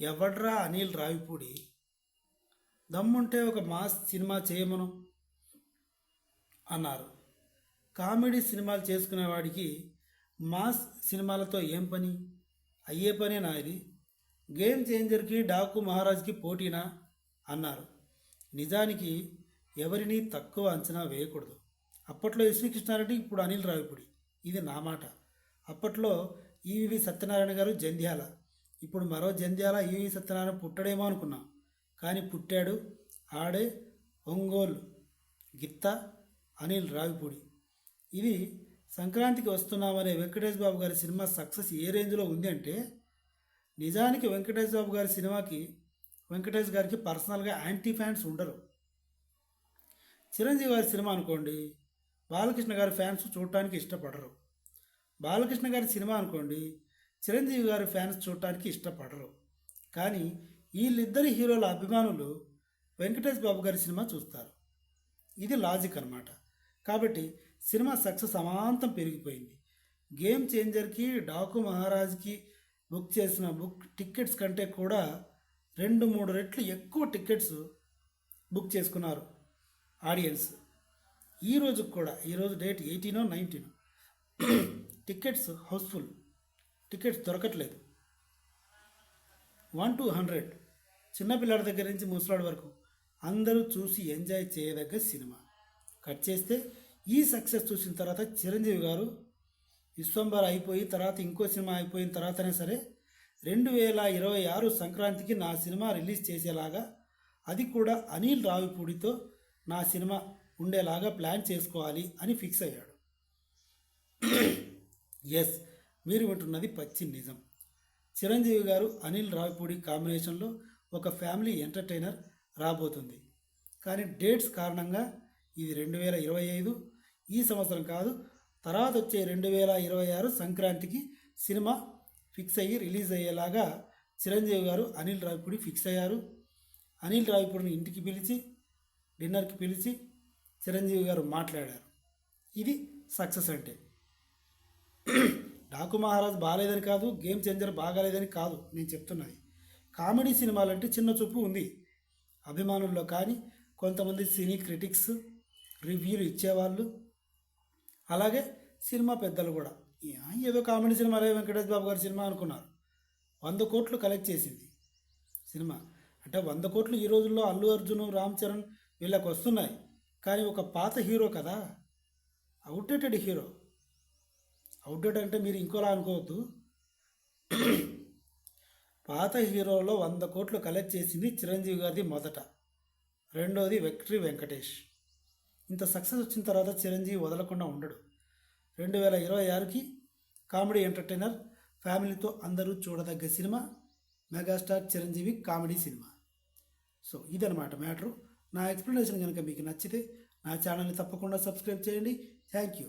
ఎవడ్రా అనిల్ రావిపూడి? దమ్ముంటే ఒక మాస్ సినిమా చేయమను అన్నారు. కామెడీ సినిమాలు చేసుకునేవాడికి మాస్ సినిమాలతో ఏం పని? అయ్యే పనే నాది గేమ్ చేంజర్కి డాకు మహారాజ్కి పోటీనా? అన్నారు. నిజానికి ఎవరిని తక్కువ అంచనా వేయకూడదు. అప్పట్లో ఎస్వి కృష్ణారెడ్డి ఇప్పుడు అనిల్ రావిపూడి. ఇది నా మాట. అప్పట్లో ఈవి సత్యనారాయణ గారు జంధ్యాల. ఇప్పుడు మరో జంధ్యాల ఈ సత్యనారాయణ పుట్టడేమో అనుకున్నాం. కానీ పుట్టాడు ఆడే ఒంగోలు గిత్త అనిల్ రావిపూడి. ఇది సంక్రాంతికి వస్తున్నామనే వెంకటేష్ బాబు గారి సినిమా సక్సెస్ ఏ రేంజ్లో ఉంది అంటే నిజానికి వెంకటేష్ బాబు గారి సినిమాకి వెంకటేష్ గారికి పర్సనల్గా యాంటీ ఫ్యాన్స్ ఉండరు. చిరంజీవి గారి సినిమా అనుకోండి బాలకృష్ణ గారి ఫ్యాన్స్ చూడటానికి ఇష్టపడరు. బాలకృష్ణ గారి సినిమా అనుకోండి చిరంజీవి గారి ఫ్యాన్స్ చూడటానికి ఇష్టపడరు. కానీ వీళ్ళిద్దరి హీరోల అభిమానులు వెంకటేష్ బాబు గారి సినిమా చూస్తారు. ఇది లాజిక్ అన్నమాట. కాబట్టి సినిమా సక్సెస్ అమాంతం పెరిగిపోయింది. గేమ్ చేంజర్కి డాకు మహారాజ్కి బుక్ చేసిన బుక్ టికెట్స్ కంటే కూడా రెండు మూడు రెట్లు ఎక్కువ టికెట్స్ బుక్ చేసుకున్నారు ఆడియన్స్. ఈరోజు కూడా ఈరోజు డేట్ ఎయిటీనో నైన్టీనో టికెట్స్ హౌస్ఫుల్. టికెట్స్ దొరకట్లేదు. వన్ టు హండ్రెడ్ చిన్నపిల్లడి దగ్గర నుంచి ముసలాడి వరకు అందరూ చూసి ఎంజాయ్ చేయదగ్గ సినిమా. కట్ చేస్తే ఈ సక్సెస్ చూసిన తర్వాత చిరంజీవి గారు విశ్వంబర్ అయిపోయి తర్వాత ఇంకో సినిమా అయిపోయిన తర్వాతనే సరే రెండు వేల ఇరవై ఆరు సంక్రాంతికి నా సినిమా రిలీజ్ చేసేలాగా అది కూడా అనిల్ రావిపూడితో నా సినిమా ఉండేలాగా ప్లాన్ చేసుకోవాలి అని ఫిక్స్ అయ్యాడు. ఎస్ మీరు వింటున్నది పచ్చి నిజం. చిరంజీవి గారు అనిల్ రావిపూడి కాంబినేషన్లో ఒక ఫ్యామిలీ ఎంటర్టైనర్ రాబోతుంది. కానీ డేట్స్ కారణంగా ఇది రెండు వేల ఇరవై ఐదు ఈ సంవత్సరం కాదు తర్వాత వచ్చే రెండు వేల ఇరవై ఆరు సంక్రాంతికి సినిమా ఫిక్స్ అయ్యి రిలీజ్ అయ్యేలాగా చిరంజీవి గారు అనిల్ రావిపూడి ఫిక్స్ అయ్యారు. అనిల్ రావిపూడిని ఇంటికి పిలిచి డిన్నర్కి పిలిచి చిరంజీవి గారు మాట్లాడారు. ఇది సక్సెస్ అంటే. డాకు మహారాజ్ బాగాలేదని కాదు గేమ్ చేంజర్ బాగాలేదని కాదు నేను చెప్తున్నది. కామెడీ సినిమాలంటే చిన్న చూపు ఉంది. అభిమానుల్లో కానీ కొంతమంది సినీ క్రిటిక్స్ రివ్యూలు ఇచ్చేవాళ్ళు అలాగే సినిమా పెద్దలు కూడా. ఏదో కామెడీ సినిమా రే వెంకటేష్ బాబు గారి సినిమా అనుకున్నారు. వంద కోట్లు కలెక్ట్ చేసింది సినిమా. అంటే వంద కోట్లు ఈ రోజుల్లో అల్లు అర్జున్ రామ్ చరణ్ వీళ్ళకి వస్తున్నాయి కానీ ఒక పాత హీరో కదా అవుట్డేటెడ్ హీరో అవుట్డేట్ అంటే మీరు ఇంకోలా అనుకోవద్దు. పాత హీరోలో వంద కోట్లు కలెక్ట్ చేసింది చిరంజీవి గారిది మొదట. రెండోది వెక్టరీ వెంకటేష్. ఇంత సక్సెస్ వచ్చిన తర్వాత చిరంజీవి వదలకుండా ఉండడు. రెండు వేల ఇరవై ఆరుకి కామెడీ ఎంటర్టైనర్ ఫ్యామిలీతో అందరూ చూడదగ్గ cinema megastar Chiranjeevi comedy cinema. So ఇదనమాట మ్యాటరు. నా ఎక్స్ప్లెనేషన్ కనుక మీకు నచ్చితే నా ఛానల్ని తప్పకుండా సబ్స్క్రైబ్ చేయండి. Thank you.